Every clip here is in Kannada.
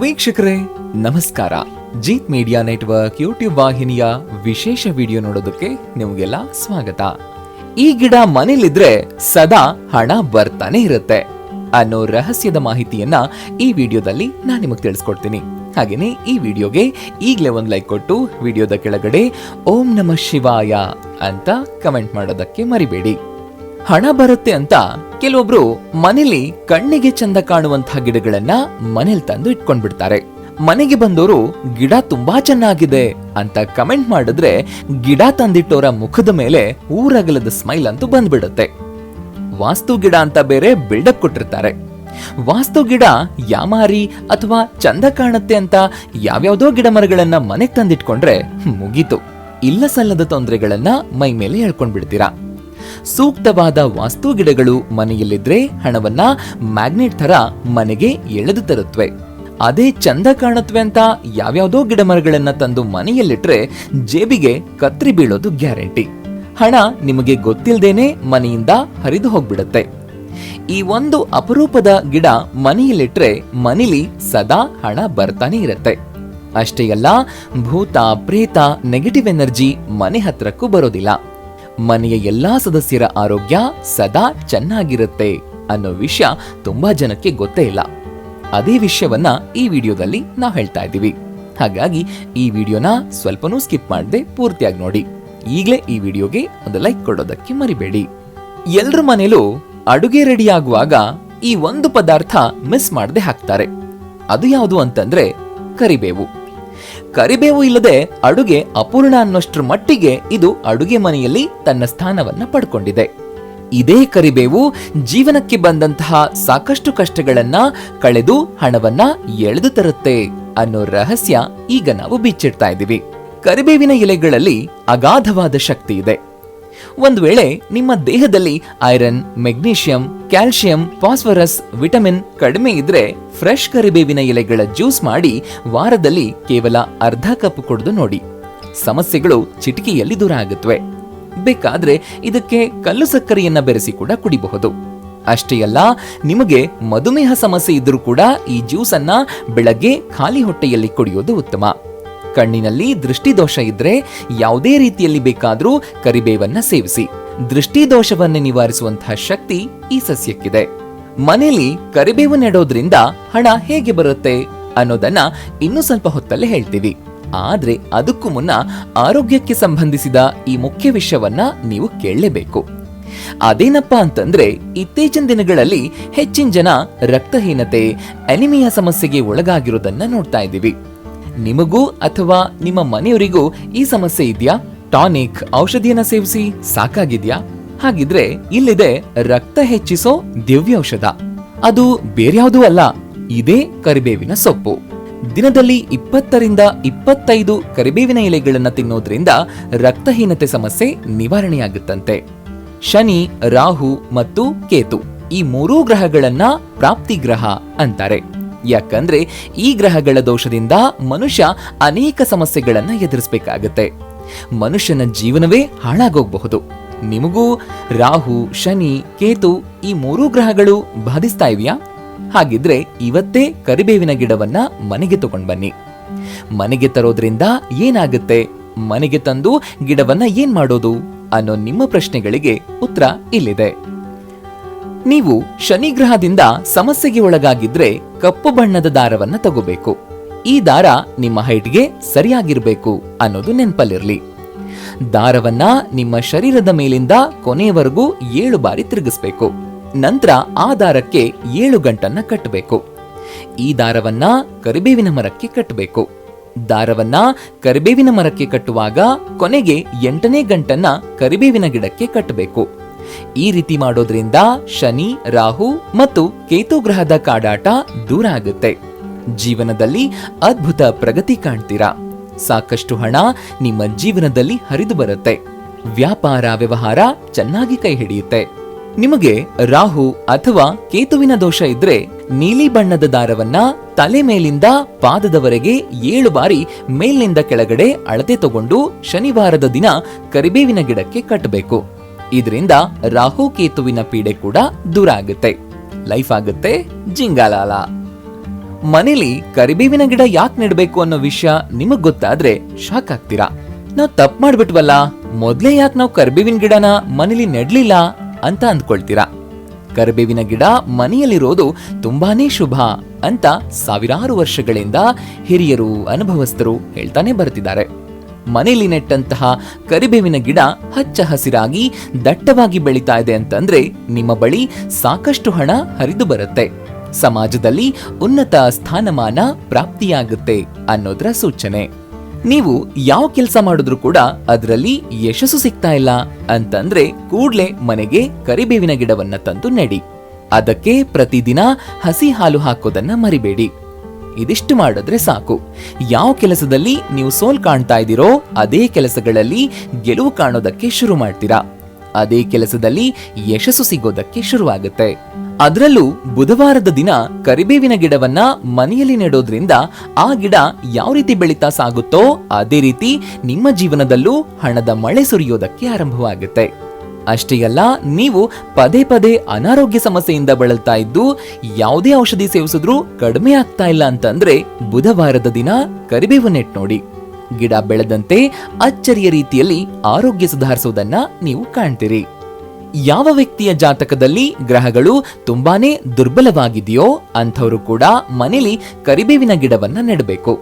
ವೀಕ್ಷಕರೇ, ನಮಸ್ಕಾರ. ಜೀತ್ ಮೀಡಿಯಾ ನೆಟ್ವರ್ಕ್ ಯೂಟ್ಯೂಬ್ ವಾಹಿನಿಯ ವಿಶೇಷ ವಿಡಿಯೋ ನೋಡೋದಕ್ಕೆ ನಿಮಗೆಲ್ಲ ಸ್ವಾಗತ. ಈ ಗಿಡ ಮನೇಲಿದ್ರೆ ಸದಾ ಹಣ ಬರ್ತಾನೆ ಇರುತ್ತೆ ಅನ್ನೋ ರಹಸ್ಯದ ಮಾಹಿತಿಯನ್ನ ಈ ವಿಡಿಯೋದಲ್ಲಿ ನಾನು ನಿಮಗೆ ತಿಳಿಸ್ಕೊಡ್ತೀನಿ. ಹಾಗೇನೆ ಈ ವಿಡಿಯೋಗೆ ಈಗಲೇ ಒಂದು ಲೈಕ್ ಕೊಟ್ಟು ವಿಡಿಯೋದ ಕೆಳಗಡೆ ಓಂ ನಮಃ ಶಿವಾಯ ಅಂತ ಕಮೆಂಟ್ ಮಾಡೋದಕ್ಕೆ ಮರಿಬೇಡಿ. ಹಣ ಬರುತ್ತೆ ಅಂತ ಕೆಲವೊಬ್ರು ಮನೇಲಿ ಕಣ್ಣಿಗೆ ಚಂದ ಕಾಣುವಂತಹ ಗಿಡಗಳನ್ನ ಮನೇಲಿ ತಂದು ಇಟ್ಕೊಂಡ್ಬಿಡ್ತಾರೆ. ಮನೆಗೆ ಬಂದವರು ಗಿಡ ತುಂಬಾ ಚೆನ್ನಾಗಿದೆ ಅಂತ ಕಮೆಂಟ್ ಮಾಡಿದ್ರೆ ಗಿಡ ತಂದಿಟ್ಟೋರ ಮುಖದ ಮೇಲೆ ಊರಗಲದ ಸ್ಮೈಲ್ ಅಂತೂ ಬಂದ್ಬಿಡುತ್ತೆ. ವಾಸ್ತು ಗಿಡ ಅಂತ ಬೇರೆ ಬಿಲ್ಡಪ್ ಕೊಟ್ಟಿರ್ತಾರೆ. ವಾಸ್ತು ಗಿಡ ಯಾಮಾರಿ ಅಥವಾ ಚಂದ ಕಾಣುತ್ತೆ ಅಂತ ಯಾವ್ಯಾವ್ದೋ ಗಿಡ ಮರಗಳನ್ನ ಮನೆಗ್ ತಂದಿಟ್ಕೊಂಡ್ರೆ ಮುಗೀತು. ಇಲ್ಲ ಸಲ್ಲದ ತೊಂದರೆಗಳನ್ನ ಮೈ ಮೇಲೆ ಹೇಳ್ಕೊಂಡ್ಬಿಡ್ತೀರಾ ಸೂಕ್ತವಾದ ವಾಸ್ತು ಗಿಡಗಳು ಮನೆಯಲ್ಲಿದ್ರೆ ಹಣವನ್ನ ಮ್ಯಾಗ್ನೆಟ್ ತರ ಮನೆಗೆ ಎಳೆದು ತರುತ್ತವೆ ಅದೇ ಚಂದ ಕಾಣುತ್ತವೆ ಅಂತ ಯಾವ್ಯಾವ್ದೋ ಗಿಡ ಮರಗಳನ್ನ ತಂದು ಮನೆಯಲ್ಲಿಟ್ರೆ ಜೇಬಿಗೆ ಕತ್ರಿ ಬೀಳೋದು ಗ್ಯಾರಂಟಿ. ಹಣ ನಿಮಗೆ ಗೊತ್ತಿಲ್ಲದೇನೆ ಮನೆಯಿಂದ ಹರಿದು ಹೋಗ್ಬಿಡುತ್ತೆ. ಈ ಒಂದು ಅಪರೂಪದ ಗಿಡ ಮನೆಯಲ್ಲಿಟ್ರೆ ಮನೇಲಿ ಸದಾ ಹಣ ಬರ್ತಾನೆ ಇರುತ್ತೆ. ಅಷ್ಟೇ ಅಲ್ಲ ಭೂತ, ಪ್ರೇತ ನೆಗೆಟಿವ್ ಎನರ್ಜಿ ಮನೆ ಹತ್ರಕ್ಕೂ ಬರೋದಿಲ್ಲ. ಮನೆಯ ಎಲ್ಲಾ ಸದಸ್ಯರ ಆರೋಗ್ಯ ಸದಾ ಚೆನ್ನಾಗಿರುತ್ತೆ ಅನ್ನೋ ವಿಷಯ ತುಂಬಾ ಜನಕ್ಕೆ ಗೊತ್ತೇ ಇಲ್ಲ. ಅದೇ ವಿಷಯವನ್ನ ಈ ವಿಡಿಯೋದಲ್ಲಿ ನಾವು ಹೇಳ್ತಾ ಇದ್ದೀವಿ. ಹಾಗಾಗಿ ಈ ವಿಡಿಯೋನ ಸ್ವಲ್ಪನೂ ಸ್ಕಿಪ್ ಮಾಡದೆ ಪೂರ್ತಿಯಾಗಿ ನೋಡಿ. ಈಗಲೇ ಈ ವಿಡಿಯೋಗೆ ಒಂದು ಲೈಕ್ ಕೊಡೋದಕ್ಕೆ ಮರಿಬೇಡಿ. ಎಲ್ರ ಮನೆಯಲ್ಲೂ ಅಡುಗೆ ರೆಡಿ ಆಗುವಾಗ ಈ ಒಂದು ಪದಾರ್ಥ ಮಿಸ್ ಮಾಡದೆ ಹಾಕ್ತಾರೆ. ಅದು ಯಾವುದು ಅಂತಂದ್ರೆ ಕರಿಬೇವು. ಕರಿಬೇವು ಇಲ್ಲದೆ ಅಡುಗೆ ಅಪೂರ್ಣ ಅನ್ನೋಷ್ಟ್ರ ಮಟ್ಟಿಗೆ ಇದು ಅಡುಗೆ ಮನೆಯಲ್ಲಿ ತನ್ನ ಸ್ಥಾನವನ್ನ ಪಡ್ಕೊಂಡಿದೆ. ಇದೇ ಕರಿಬೇವು ಜೀವನಕ್ಕೆ ಬಂದಂತಹ ಸಾಕಷ್ಟು ಕಷ್ಟಗಳನ್ನ ಕಳೆದು ಹಣವನ್ನ ಎಳೆದು ತರುತ್ತೆ ಅನ್ನೋ ರಹಸ್ಯ ಈಗ ನಾವು ಬಿಚ್ಚಿಡ್ತಾ ಇದ್ದೀವಿ. ಕರಿಬೇವಿನ ಎಲೆಗಳಲ್ಲಿ ಅಗಾಧವಾದ ಶಕ್ತಿ ಇದೆ. ಒಂದು ವೇಳೆ ನಿಮ್ಮ ದೇಹದಲ್ಲಿ iron, magnesium calcium phosphorus, vitamin ಕಡಿಮೆ ಇದ್ರೆ ಫ್ರೆಶ್ ಕರಿಬೇವಿನ ಎಲೆಗಳ ಜ್ಯೂಸ್ ಮಾಡಿ ವಾರದಲ್ಲಿ ಕೇವಲ ಅರ್ಧ ಕಪ್ ಕುಡಿದು ನೋಡಿ. ಸಮಸ್ಯೆಗಳು ಚಿಟಿಕೆಯಲ್ಲಿ ದೂರ ಆಗುತ್ತವೆ ಬೇಕಾದ್ರೆ ಇದಕ್ಕೆ ಕಲ್ಲು ಸಕ್ಕರೆಯನ್ನ ಬೆರೆಸಿ ಕೂಡ ಕುಡಿಬಹುದು. ಅಷ್ಟೇ ಅಲ್ಲ, ನಿಮಗೆ ಮಧುಮೇಹ ಸಮಸ್ಯೆ ಇದ್ರೂ ಕೂಡ ಈ ಜ್ಯೂಸ್ ಅನ್ನ ಬೆಳಗ್ಗೆ ಖಾಲಿ ಹೊಟ್ಟೆಯಲ್ಲಿ ಕುಡಿಯೋದು ಉತ್ತಮ. ಕಣ್ಣಿನಲ್ಲಿ ದೃಷ್ಟಿದೋಷ ಇದ್ರೆ ಯಾವುದೇ ರೀತಿಯಲ್ಲಿ ಬೇಕಾದರೂ ಕರಿಬೇವನ್ನ ಸೇವಿಸಿ. ದೃಷ್ಟಿದೋಷವನ್ನು ನಿವಾರಿಸುವಂತಹ ಶಕ್ತಿ ಈ ಸಸ್ಯಕ್ಕಿದೆ. ಮನೆಯಲ್ಲಿ ಕರಿಬೇವು ನೆಡೋದ್ರಿಂದ ಹಣ ಹೇಗೆ ಬರುತ್ತೆ ಅನ್ನೋದನ್ನ ಇನ್ನೂ ಸ್ವಲ್ಪ ಹೊತ್ತಲ್ಲೇ ಹೇಳ್ತೀವಿ. ಆದ್ರೆ ಅದಕ್ಕೂ ಮುನ್ನ ಆರೋಗ್ಯಕ್ಕೆ ಸಂಬಂಧಿಸಿದ ಈ ಮುಖ್ಯ ವಿಷಯವನ್ನ ನೀವು ಕೇಳಲೇಬೇಕು. ಅದೇನಪ್ಪ ಅಂತಂದ್ರೆ ಇತ್ತೀಚಿನ ದಿನಗಳಲ್ಲಿ ಹೆಚ್ಚಿನ ಜನ ರಕ್ತಹೀನತೆ, ಅನಿಮಿಯಾ ಸಮಸ್ಯೆಗೆ ಒಳಗಾಗಿರೋದನ್ನ ನೋಡ್ತಾ ಇದ್ದೀವಿ. ನಿಮಗೂ ಅಥವಾ ನಿಮ್ಮ ಮನೆಯವರಿಗೂ ಈ ಸಮಸ್ಯೆ ಇದೆಯಾ? ಟಾನಿಕ್ ಔಷಧಿಯನ್ನ ಸೇವಿಸಿ ಸಾಕಾಗಿದ್ಯಾ? ಹಾಗಿದ್ರೆ ಇಲ್ಲಿದೆ ರಕ್ತ ಹೆಚ್ಚಿಸೋ ದಿವ್ಯೌಷಧ. ಅದು ಬೇರ್ಯಾವುದೂ ಅಲ್ಲ, ಇದೇ ಕರಿಬೇವಿನ ಸೊಪ್ಪು. ದಿನದಲ್ಲಿ ಇಪ್ಪತ್ತರಿಂದ ಇಪ್ಪತ್ತೈದು ಕರಿಬೇವಿನ ಎಲೆಗಳನ್ನ ತಿನ್ನೋದ್ರಿಂದ ರಕ್ತಹೀನತೆ ಸಮಸ್ಯೆ ನಿವಾರಣೆಯಾಗುತ್ತಂತೆ. ಶನಿ, ರಾಹು ಮತ್ತು ಕೇತು ಈ ಮೂರೂ ಗ್ರಹಗಳನ್ನ ಪ್ರಾಪ್ತಿ ಗ್ರಹ ಅಂತಾರೆ. ಯಾಕಂದ್ರೆ ಈ ಗ್ರಹಗಳ ದೋಷದಿಂದ ಮನುಷ್ಯ ಅನೇಕ ಸಮಸ್ಯೆಗಳನ್ನ ಎದುರಿಸಬೇಕಾಗತ್ತೆ. ಮನುಷ್ಯನ ಜೀವನವೇ ಹಾಳಾಗೋಗಬಹುದು. ನಿಮಗೂ ರಾಹು, ಶನಿ, ಕೇತು ಈ ಮೂರೂ ಗ್ರಹಗಳು ಬಾಧಿಸ್ತಾ ಇವೆಯಾ? ಹಾಗಿದ್ರೆ ಇವತ್ತೇ ಕರಿಬೇವಿನ ಗಿಡವನ್ನ ಮನೆಗೆ ತಗೊಂಡ್ ಬನ್ನಿ. ಮನೆಗೆ ತರೋದ್ರಿಂದ ಏನಾಗುತ್ತೆ? ಮನೆಗೆ ತಂದು ಗಿಡವನ್ನ ಏನ್ ಮಾಡೋದು? ಅನ್ನೋ ನಿಮ್ಮ ಪ್ರಶ್ನೆಗಳಿಗೆ ಉತ್ತರ ಇಲ್ಲಿದೆ. ನೀವು ಶನಿಗ್ರಹದಿಂದ ಸಮಸ್ಯೆಗೆ ಒಳಗಾಗಿದ್ರೆ ಕಪ್ಪು ಬಣ್ಣದ ದಾರವನ್ನ ತಗೋಬೇಕು. ಈ ದಾರ ನಿಮ್ಮ ಹೈಟ್ಗೆ ಸರಿಯಾಗಿರಬೇಕು ಅನ್ನೋದು ನೆನಪಲ್ಲಿರಲಿ. ದಾರವನ್ನ ನಿಮ್ಮ ಶರೀರದ ಮೇಲಿಂದ ಕೊನೆಯವರೆಗೂ ಏಳು ಬಾರಿ ತಿರುಗಿಸ್ಬೇಕು. ನಂತರ ಆ ದಾರಕ್ಕೆ ಏಳು ಗಂಟನ್ನ ಕಟ್ಟಬೇಕು. ಈ ದಾರವನ್ನ ಕರಿಬೇವಿನ ಮರಕ್ಕೆ ಕಟ್ಟಬೇಕು. ದಾರವನ್ನ ಕರಿಬೇವಿನ ಮರಕ್ಕೆ ಕಟ್ಟುವಾಗ ಕೊನೆಗೆ ಎಂಟನೇ ಗಂಟನ್ನ ಕರಿಬೇವಿನ ಗಿಡಕ್ಕೆ ಕಟ್ಟಬೇಕು. ಈ ರೀತಿ ಮಾಡೋದ್ರಿಂದ ಶನಿ, ರಾಹು ಮತ್ತು ಕೇತು ಗ್ರಹದ ಕಾಡಾಟ ದೂರ ಆಗುತ್ತೆ. ಜೀವನದಲ್ಲಿ ಅದ್ಭುತ ಪ್ರಗತಿ ಕಾಣ್ತೀರಾ. ಸಾಕಷ್ಟು ಹಣ ನಿಮ್ಮ ಜೀವನದಲ್ಲಿ ಹರಿದು ಬರುತ್ತೆ. ವ್ಯಾಪಾರ ವ್ಯವಹಾರ ಚೆನ್ನಾಗಿ ಕೈ ಹಿಡಿಯುತ್ತೆ. ನಿಮಗೆ ರಾಹು ಅಥವಾ ಕೇತುವಿನ ದೋಷ ಇದ್ರೆ ನೀಲಿ ಬಣ್ಣದ ದಾರವನ್ನ ತಲೆ ಮೇಲಿಂದ ಪಾದದವರೆಗೆ ಏಳು ಬಾರಿ ಮೇಲಿನಿಂದ ಕೆಳಗಡೆ ಅಳತೆ ತಗೊಂಡು ಶನಿವಾರದ ದಿನ ಕರಿಬೇವಿನ ಗಿಡಕ್ಕೆ ಕಟ್ಟಬೇಕು. ಇದರಿಂದ ರಾಹು ಕೇತುವಿನ ಪೀಡೆ ಕೂಡ ದೂರ ಆಗುತ್ತೆ. ಲೈಫ್ ಆಗುತ್ತೆ ಜಿಂಗಾಲಾಲ. ಮನೇಲಿ ಕರಿಬೇವಿನ ಗಿಡ ಯಾಕೆ ನೆಡಬೇಕು ಅನ್ನೋ ವಿಷಯ ನಿಮಗ್ ಗೊತ್ತಾದ್ರೆ ಶಾಕ್ ಆಗ್ತೀರಾ? ನಾವು ತಪ್ಪು ಮಾಡ್ಬಿಟ್ವಲ್ಲ, ಮೊದ್ಲೇ ಯಾಕೆ ನಾವು ಕರಿಬೇವಿನ ಗಿಡನ ಮನೇಲಿ ನೆಡ್ಲಿಲ್ಲ ಅಂತ ಅಂದ್ಕೊಳ್ತೀರಾ? ಕರಿಬೇವಿನ ಗಿಡ ಮನೆಯಲ್ಲಿರೋದು ತುಂಬಾನೇ ಶುಭ ಅಂತ ಸಾವಿರಾರು ವರ್ಷಗಳಿಂದ ಹಿರಿಯರು, ಅನುಭವಸ್ಥರು ಹೇಳ್ತಾನೆ ಬರ್ತಿದ್ದಾರೆ. ಮನೆಯಲ್ಲಿ ನೆಟ್ಟಂತಹ ಕರಿಬೇವಿನ ಗಿಡ ಹಚ್ಚ ಹಸಿರಾಗಿ ದಟ್ಟವಾಗಿ ಬೆಳೀತಾ ಇದೆ ಅಂತಂದ್ರೆ ನಿಮ್ಮ ಬಳಿ ಸಾಕಷ್ಟು ಹಣ ಹರಿದು ಬರುತ್ತೆ. ಸಮಾಜದಲ್ಲಿ ಉನ್ನತ ಸ್ಥಾನಮಾನ ಪ್ರಾಪ್ತಿಯಾಗುತ್ತೆ ಅನ್ನೋದ್ರ ಸೂಚನೆ. ನೀವು ಯಾವ ಕೆಲಸ ಮಾಡಿದ್ರು ಕೂಡ ಅದರಲ್ಲಿ ಯಶಸ್ಸು ಸಿಗ್ತಾ ಇಲ್ಲ ಅಂತಂದ್ರೆ ಕೂಡ್ಲೆ ಮನೆಗೆ ಕರಿಬೇವಿನ ಗಿಡವನ್ನ ತಂದು ನೆಡಿ. ಅದಕ್ಕೆ ಪ್ರತಿದಿನ ಹಸಿ ಹಾಲು ಹಾಕೋದನ್ನ ಮರಿಬೇಡಿ. ಇದಿಷ್ಟು ಮಾಡಿದ್ರೆ ಸಾಕು. ಯಾವ ಕೆಲಸದಲ್ಲಿ ನೀವು ಸೋಲ್ ಕಾಣ್ತಾ ಇದ್ದೀರೋ ಅದೇ ಕೆಲಸಗಳಲ್ಲಿ ಗೆಲುವು ಕಾಣೋದಕ್ಕೆ ಶುರು ಮಾಡ್ತೀರಾ. ಅದೇ ಕೆಲಸದಲ್ಲಿ ಯಶಸ್ಸು ಸಿಗೋದಕ್ಕೆ ಶುರುವಾಗುತ್ತೆ. ಅದರಲ್ಲೂ ಬುಧವಾರದ ದಿನ ಕರಿಬೇವಿನ ಗಿಡವನ್ನ ಮನೆಯಲ್ಲಿ ನೆಡೋದ್ರಿಂದ ಆ ಗಿಡ ಯಾವ ರೀತಿ ಬೆಳೀತಾ ಸಾಗುತ್ತೋ ಅದೇ ರೀತಿ ನಿಮ್ಮ ಜೀವನದಲ್ಲೂ ಹಣದ ಮಳೆ ಸುರಿಯೋದಕ್ಕೆ ಆರಂಭವಾಗುತ್ತೆ. ಅಷ್ಟೇ ಅಲ್ಲ ನೀವು ಪದೇ ಪದೇ ಅನಾರೋಗ್ಯ ಸಮಸ್ಯೆಯಿಂದ ಬಳಲ್ತಾ ಇದ್ದು, ಯಾವುದೇ ಔಷಧಿ ಸೇವಿಸಿದ್ರೂ ಕಡಿಮೆ ಆಗ್ತಾ ಇಲ್ಲ ಅಂತಂದ್ರೆ ಬುಧವಾರದ ದಿನ ಕರಿಬೇವು ನೆಟ್ ನೋಡಿ. ಗಿಡ ಬೆಳೆದಂತೆ ಅಚ್ಚರಿಯ ರೀತಿಯಲ್ಲಿ ಆರೋಗ್ಯ ಸುಧಾರಿಸೋದನ್ನ ನೀವು ಕಾಣ್ತೀರಿ. ಯಾವ ವ್ಯಕ್ತಿಯ ಜಾತಕದಲ್ಲಿ ಗ್ರಹಗಳು ತುಂಬಾನೇ ದುರ್ಬಲವಾಗಿದೆಯೋ ಅಂಥವರು ಕೂಡ ಮನೇಲಿ ಕರಿಬೇವಿನ ಗಿಡವನ್ನ ನೆಡಬೇಕು.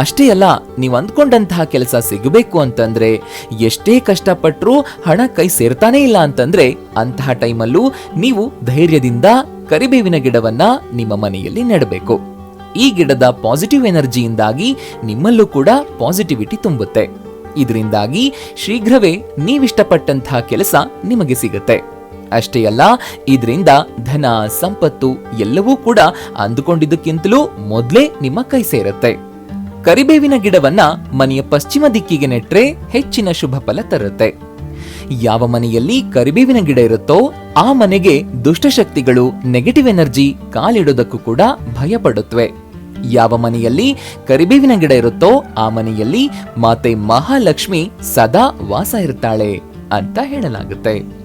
ಅಷ್ಟೇ ಅಲ್ಲ, ನೀವು ಅಂದ್ಕೊಂಡಂತಹ ಕೆಲಸ ಸಿಗಬೇಕು ಅಂತಂದ್ರೆ ಎಷ್ಟೇ ಕಷ್ಟಪಟ್ಟರೂ ಹಣ ಕೈ ಸೇರ್ತಾನೆ ಇಲ್ಲ ಅಂತಂದ್ರೆ ಅಂತಹ ಟೈಮಲ್ಲೂ ನೀವು ಧೈರ್ಯದಿಂದ ಕರಿಬೇವಿನ ಗಿಡವನ್ನ ನಿಮ್ಮ ಮನೆಯಲ್ಲಿ ನೆಡಬೇಕು. ಈ ಗಿಡದ ಪಾಸಿಟಿವ್ ಎನರ್ಜಿಯಿಂದಾಗಿ ನಿಮ್ಮಲ್ಲೂ ಕೂಡ ಪಾಸಿಟಿವಿಟಿ ತುಂಬುತ್ತೆ. ಇದರಿಂದಾಗಿ ಶೀಘ್ರವೇ ನೀವಿಷ್ಟಪಟ್ಟಂತಹ ಕೆಲಸ ನಿಮಗೆ ಸಿಗುತ್ತೆ. ಅಷ್ಟೇ ಅಲ್ಲ, ಇದರಿಂದ ಧನ, ಸಂಪತ್ತು ಎಲ್ಲವೂ ಕೂಡ ಅಂದುಕೊಂಡಿದ್ದಕ್ಕಿಂತಲೂ ಮೊದಲೇ ನಿಮ್ಮ ಕೈ ಸೇರುತ್ತೆ. ಕರಿಬೇವಿನ ಗಿಡವನ್ನ ಮನೆಯ ಪಶ್ಚಿಮ ದಿಕ್ಕಿಗೆ ನೆಟ್ರೆ ಹೆಚ್ಚಿನ ಶುಭ ಫಲ ತರುತ್ತೆ. ಯಾವ ಮನೆಯಲ್ಲಿ ಕರಿಬೇವಿನ ಗಿಡ ಇರುತ್ತೋ ಆ ಮನೆಗೆ ದುಷ್ಟಶಕ್ತಿಗಳು ನೆಗೆಟಿವ್ ಎನರ್ಜಿ ಕಾಲಿಡೋದಕ್ಕೂ ಕೂಡ ಭಯ ಪಡುತ್ತವೆ ಯಾವ ಮನೆಯಲ್ಲಿ ಕರಿಬೇವಿನ ಗಿಡ ಇರುತ್ತೋ ಆ ಮನೆಯಲ್ಲಿ ಮಾತೆ ಮಹಾಲಕ್ಷ್ಮಿ ಸದಾ ವಾಸ ಇರ್ತಾಳೆ ಅಂತ ಹೇಳಲಾಗುತ್ತೆ.